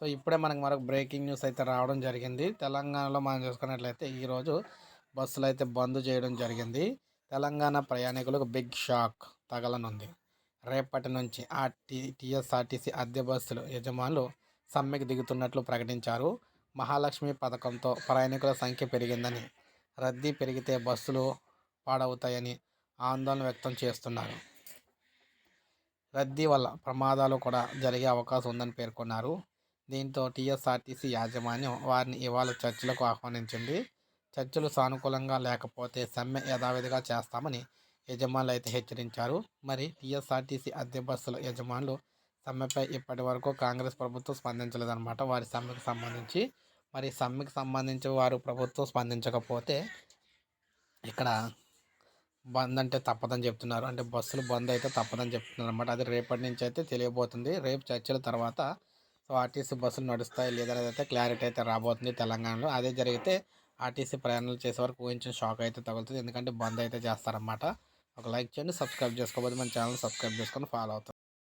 So ఇప్పుడే మనకు మరొక బ్రేకింగ్ న్యూస్ అయితే రావడం జరిగింది. తెలంగాణలో మనం చూసుకున్నట్లయితే ఈరోజు బస్సులు అయితే బంద్ చేయడం జరిగింది. తెలంగాణ ప్రయాణికులకు బిగ్ షాక్ తగలనుంది. రేపటి నుంచి ఆ టీఎస్ఆర్టీసీ అద్దె బస్సులు యజమానులు సమ్మెకు దిగుతున్నట్లు ప్రకటించారు. మహాలక్ష్మి పథకంతో ప్రయాణికుల సంఖ్య పెరిగిందని రద్దీ పెరిగితే బస్సులు పాడవుతాయని ఆందోళన వ్యక్తం చేస్తున్నారు. రద్దీ వల్ల ప్రమాదాలు కూడా జరిగే అవకాశం ఉందని పేర్కొన్నారు. దీంతో టీఎస్ఆర్టీసీ యాజమాన్యం వారిని ఇవాళ చర్చలకు ఆహ్వానించింది. చర్చలు సానుకూలంగా లేకపోతే సమ్మె యథావిధిగా చేస్తామని యజమానులు అయితే హెచ్చరించారు. మరి టీఎస్ఆర్టీసీ అద్దె బస్సుల యజమానులు సమ్మెపై ఇప్పటి వరకు కాంగ్రెస్ ప్రభుత్వం స్పందించలేదన్నమాట. వారి సమ్మెకు సంబంధించి. మరి సమ్మెకు సంబంధించి వారు ప్రభుత్వం స్పందించకపోతే ఇక్కడ బంద్ అంటే తప్పదని చెప్తున్నారు. అంటే బస్సులు బంద్ అయితే తప్పదని చెప్తున్నారు అనమాట అది రేపటి నుంచి అయితే తెలియబోతుంది. రేపు చర్చల తర్వాత సో ఆర్టీసీ బస్సులు నడుస్తాయి లేదనేది అయితే క్లారిటీ అయితే రాబోతుంది తెలంగాణలో. అదే జరిగితే ఆర్టీసీ ప్రయాణాలు చేసే వరకు ఊహించిన షాక్ అయితే తగులుతుంది. ఎందుకంటే బంద్ అయితే చేస్తారన్నమాట. ఒక లైక్ చేయండి సబ్స్క్రైబ్ చేసుకోబోదు మన ఛానల్ సబ్స్క్రైబ్ చేసుకొని ఫాలో అవుతాం